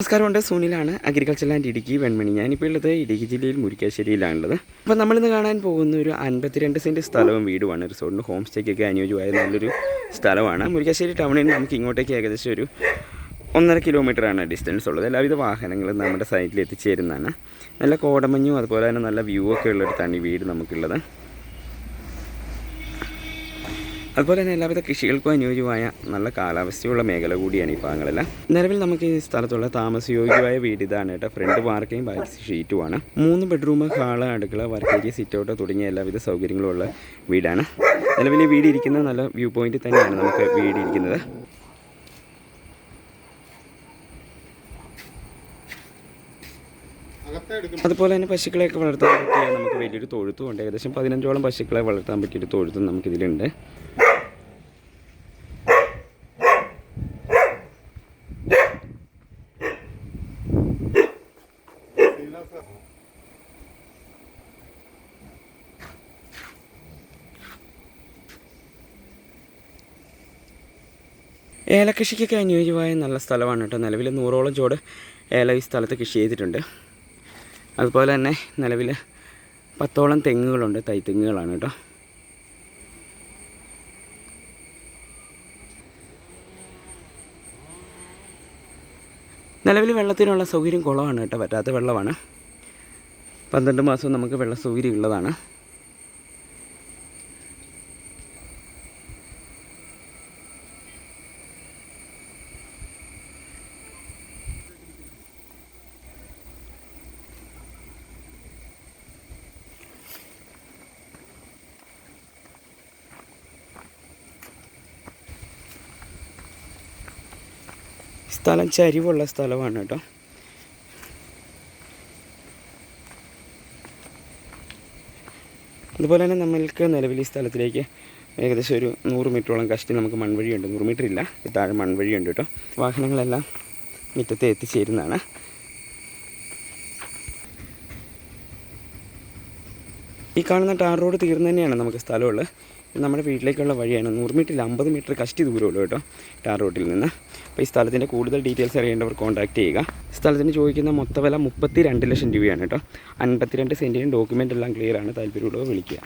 നമസ്കാരമുണ്ട്. സൂനിലാണ് agriculture land Idukki Venmani. ഞാനിപ്പോൾ ഉള്ളത് ഇടുക്കി ജില്ലയിൽ മുരിക്കാശ്ശേരിയിലാണുള്ളത്. അപ്പോൾ നമ്മളിന്ന് കാണാൻ പോകുന്ന ഒരു അൻപത്തിരണ്ട് സെന്റ് സ്ഥലവും വീടുമാണ്. റിസോർട്ടിന് ഹോം സ്റ്റേക്കൊക്കെ അനുയോജ്യമായ നല്ലൊരു സ്ഥലമാണ്. മുരിക്കാശ്ശേരി ടൗണിൽ നിന്ന് നമുക്ക് ഇങ്ങോട്ടേക്ക് ഏകദേശം ഒരു ഒന്നര കിലോമീറ്ററാണ് ഡിസ്റ്റൻസ് ഉള്ളത്. എല്ലാവിധ വാഹനങ്ങളും നമ്മുടെ സൈറ്റിൽ എത്തിച്ചേരുന്നതാണ്. നല്ല കോടമഞ്ഞും അതുപോലെ തന്നെ നല്ല വ്യൂ ഒക്കെ ഉള്ളിടത്താണ് ഈ വീട് നമുക്കുള്ളത്. അതുപോലെ തന്നെ എല്ലാവിധ കൃഷികൾക്കും അനുയോജ്യമായ നല്ല കാലാവസ്ഥയുള്ള മേഖല കൂടിയാണ് ഈ ഭാഗങ്ങളെല്ലാം. നിലവിൽ നമുക്ക് ഈ സ്ഥലത്തുള്ള താമസയോഗ്യമായ വീട് ഇതാണ് കേട്ടോ. ഫ്രണ്ട് പാർക്കിംഗ് ബാക്ക് ഷീറ്റുമാണ് മൂന്ന് ബെഡ്റൂം ഹാൾ അടുക്കള വർക്കേരി ഏരിയ സിറ്റൗട്ട് തുടങ്ങിയ എല്ലാവിധ സൗകര്യങ്ങളും ഉള്ള വീടാണ്. നിലവിൽ ഈ വീട് ഇരിക്കുന്ന നല്ല വ്യൂ പോയിന്റ് തന്നെയാണ് നമുക്ക് വീട് ഇരിക്കുന്നത്. അതുപോലെ തന്നെ പശുക്കളെയൊക്കെ വളർത്താൻ പറ്റിയ നമുക്ക് വലിയൊരു തൊഴുത്തും ഉണ്ട്. ഏകദേശം പതിനഞ്ചോളം പശുക്കളെ വളർത്താൻ പറ്റിയൊരു തൊഴുത്തും നമുക്കിതിലുണ്ട്. ഏലകൃഷിക്കൊക്കെ അനുയോജ്യമായ നല്ല സ്ഥലമാണ് കേട്ടോ. നിലവിൽ നൂറോളം ചോട് ഏല ഈ സ്ഥലത്ത് കൃഷി ചെയ്തിട്ടുണ്ട്. അതുപോലെ തന്നെ നിലവിൽ പത്തോളം തെങ്ങുകളുണ്ട് തൈത്തെങ്ങുകളാണ് കേട്ടോ. നിലവിൽ വെള്ളത്തിനുള്ള സൗകര്യം കുളമാണ് കേട്ടോ പറ്റാത്ത വെള്ളമാണ്. പന്ത്രണ്ട് മാസവും നമുക്ക് വെള്ള സൗകര്യം ഉള്ളതാണ് സ്ഥലം ചരിവുള്ള സ്ഥലമാണ് കേട്ടോ അതുപോലെ തന്നെ നമ്മൾക്ക് നിലവിൽ ഈ സ്ഥലത്തിലേക്ക് ഏകദേശം ഒരു നൂറ് മീറ്ററോളം കഷ്ടി നമുക്ക് മൺവഴിയുണ്ട്. നൂറ് മീറ്റർ ഇല്ല താഴെ മൺവഴിയുണ്ട് കേട്ടോ വാഹനങ്ങളെല്ലാം മുറ്റത്ത് എത്തിച്ചേരുന്നതാണ്. ഈ കാണുന്ന ടാർ റോഡ് തീർന്നു തന്നെയാണ് നമുക്ക് സ്ഥലമുള്ളത്. നമ്മുടെ വീട്ടിലേക്കുള്ള വഴിയാണ്. നൂറ് മീറ്ററിൽ അമ്പത് മീറ്റർ കഷ്ടി ദൂരമുള്ളൂ കേട്ടോ ടാർ റോഡിൽ നിന്ന്. അപ്പോൾ ഈ സ്ഥലത്തിന്റെ കൂടുതൽ ഡീറ്റെയിൽസ് അറിയേണ്ടവർ കോൺടാക്ട് ചെയ്യുക. സ്ഥലത്തിന് ചോദിക്കുന്ന മൊത്തവില മുപ്പത്തി ലക്ഷം രൂപയാണ് കേട്ടോ. അൻപത്തിരണ്ട് സെന്റിനും ഡോക്യുമെന്റ് എല്ലാം ക്ലിയർ ആണ്. താല്പര്യമുള്ളവർ വിളിക്കുക.